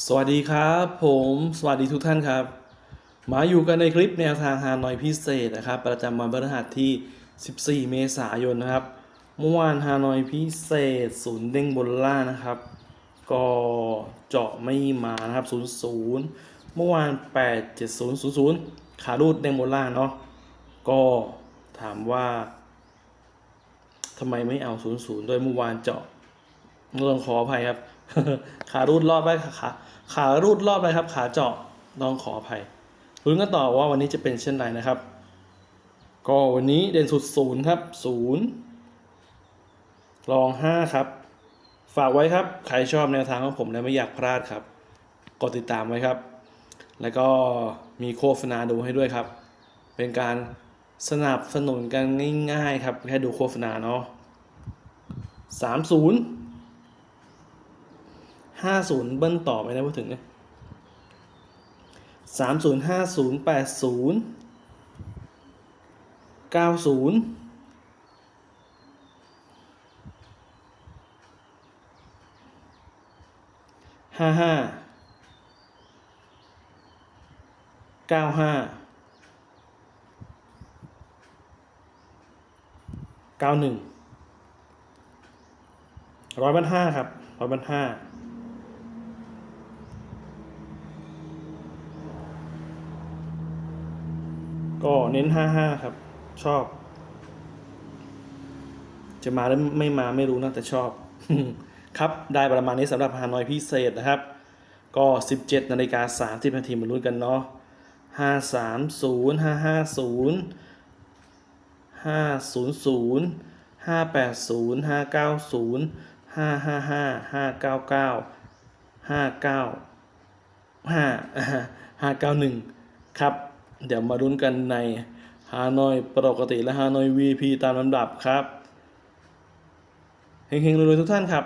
สวัสดีครับผมสวัสดีทุกท่านครับ มาอยู่กันในคลิปแนวทางฮานอยพิเศษนะครับ ประจำวันพฤหัสที่ 14 เมษายนนะครับเมื่อวานฮานอยพิเศษศูนย์เด้งบนล่านะครับ ก็เจาะไม่มานะครับ 00 เมื่อวาน 87000 ขารูดเด้งบนล่าเนาะก็ถามว่าทำไมไม่เอา 00 ด้วยเมื่อวานเจาะต้องขออภัยครับ ขารูดรอดไปขาขารูดรอดไปครับ ขาเจาะต้องขออภัยลุ้นกันต่อว่าวันนี้จะเป็นเช่นไรนะครับ ก็วันนี้เด่นสุดศูนย์ครับศูนย์รองห้าครับ ฝากไว้ครับ ใครชอบแนวทางของผมและไม่อยากพลาดครับ กดติดตามไว้ครับ แล้วก็มีโฆษณาดูให้ด้วยครับ เป็นการสนับสนุนกันง่ายๆครับ แค่ดูโฆษณาเนาะสามศูนย์ ห้าศูนย์เบิ้ลต่อไปนะพูดถึงเนี่ยสามศูนย์ห้าศูนย์แปดศูนย์เก้าศูนย์ห้าห้าเก้าห้าเก้าหนึ่งร้อยบันห้าครับร้อยบันห้า ก็เน้นห้าห้าครับ ชอบ จะมาหรือไม่มาไม่รู้นะแต่ชอบ ครับ ได้ประมาณนี้สำหรับฮานอยพิเศษนะครับ ก็ 17นาฬิกา30นาทีมาลุ้นกันเนาะ530 550 500 580 590 555 599 59 5 591 ครับ เดี๋ยวมารุ้นกันในฮานอยปกติและฮานอย VP ตามลำดับครับเฮงๆรวยๆทุกท่านครับ